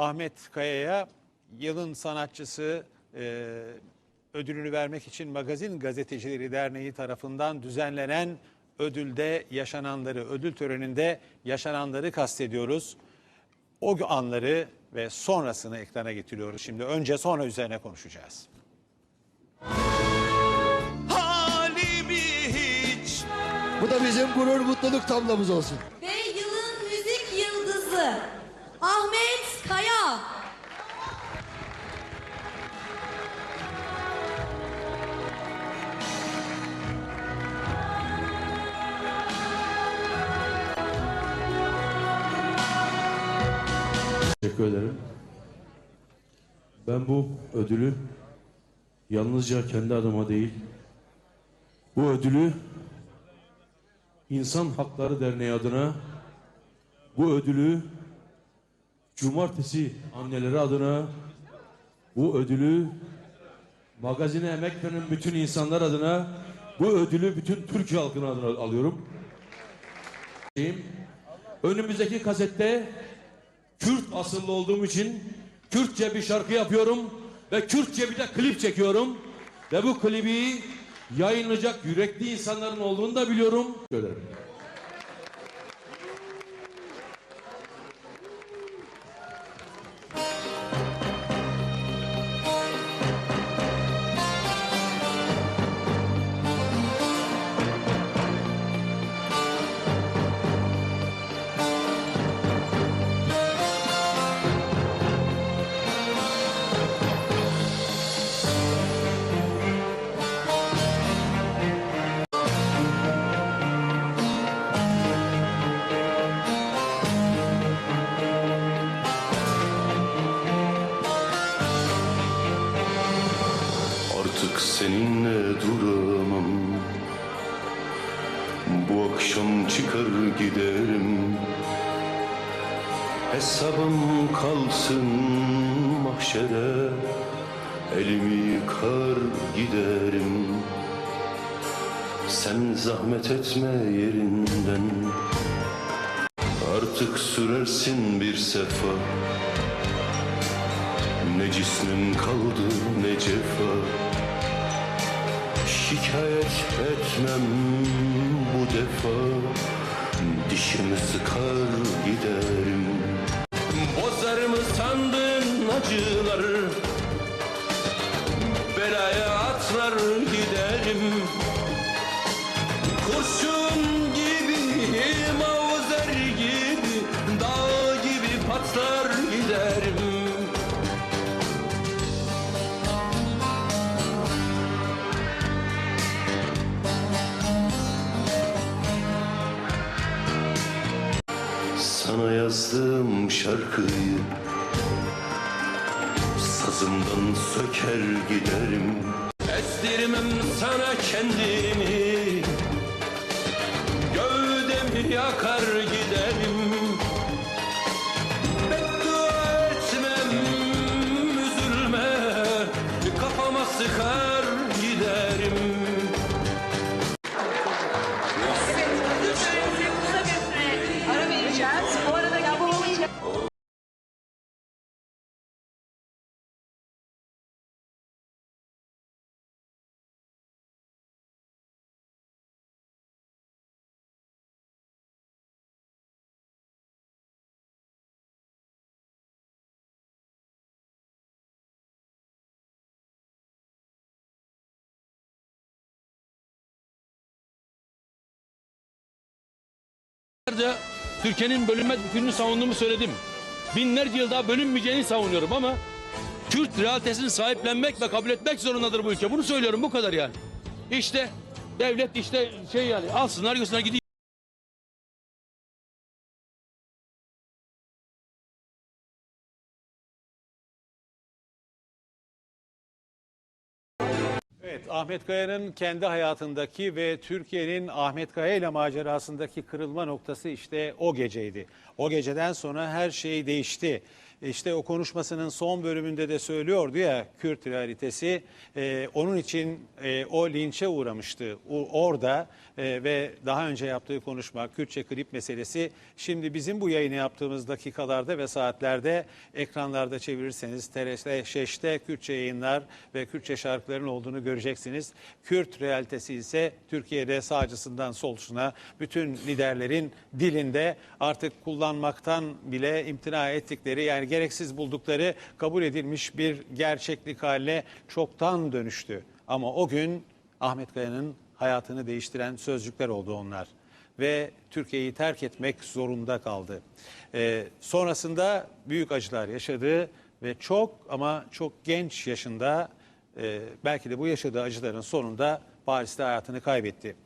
Ahmet Kaya'ya yılın sanatçısı e, ödülünü vermek için Magazin Gazetecileri Derneği tarafından düzenlenen ödülde yaşananları, ödül töreninde yaşananları kastediyoruz. O anları ve sonrasını ekrana getiriyoruz. Şimdi önce sonra üzerine konuşacağız. halimi hiç Bu da bizim gurur mutluluk tablomuz olsun. Ve yılın müzik yıldızı Ahmet Teşekkür ederim. Ben bu ödülü yalnızca kendi adıma değil, bu ödülü İnsan Hakları Derneği adına, bu ödülü Cumartesi anneleri adına, bu ödülü magazine emek veren bütün insanlar adına, bu ödülü bütün Türkiye halkına adına alıyorum. Önümüzdeki kasette Kürt asıllı olduğum için Kürtçe bir şarkı yapıyorum ve Kürtçe bir de klip çekiyorum. Ve bu klibi yayınlayacak yürekli insanların olduğunu da biliyorum. Söylerim. Seninle duramam. Bu akşam çıkar giderim. Hesabım kalsın mahşere. Elimi yıkar giderim. Sen zahmet etme yerinden. Artık sürersin bir sefa. Ne cismin kaldı ne cefa Şikayet etmem bu defa. Dişimi sıkar giderim. Bozar mı sandın acılar Belaya atlar Sana yazdığım şarkıyı. Sazımdan söker giderim. Estirmem sana kendimi. Gövdemi yakar giderim. Beddua etmem üzülme. Kafama sıkar Türkiye'nin bölünmez bütünlüğünü savunduğumu söyledim. Binlerce yıl daha bölünmeyeceğini savunuyorum ama Kürt realitesini sahiplenmek ve kabul etmek zorundadır bu ülke. Bunu söylüyorum bu kadar yani. İşte devlet işte şey yani alsınlar görsünler gidiyor. Evet, Ahmet Kaya'nın kendi hayatındaki ve Türkiye'nin Ahmet Kaya ile macerasındaki kırılma noktası işte o geceydi. O geceden sonra her şey değişti işte o konuşmasının son bölümünde de söylüyordu ya Kürt realitesi e, onun için e, o linçe uğramıştı o, orada e, ve daha önce yaptığı konuşma Kürtçe klip meselesi şimdi bizim bu yayını yaptığımız dakikalarda ve saatlerde ekranlarda çevirirseniz TRT Şeş'te Kürtçe yayınlar ve Kürtçe şarkıların olduğunu göreceksiniz. Kürt realitesi ise Türkiye'de sağcısından solcusuna bütün liderlerin dilinde artık kullanmaktan bile imtina ettikleri yani gereksiz buldukları kabul edilmiş bir gerçeklik haline çoktan dönüştü. Ama o gün Ahmet Kaya'nın hayatını değiştiren sözcükler oldu onlar ve Türkiye'yi terk etmek zorunda kaldı. Ee, sonrasında büyük acılar yaşadı ve çok ama çok genç yaşında e, belki de bu yaşadığı acıların sonunda Paris'te hayatını kaybetti.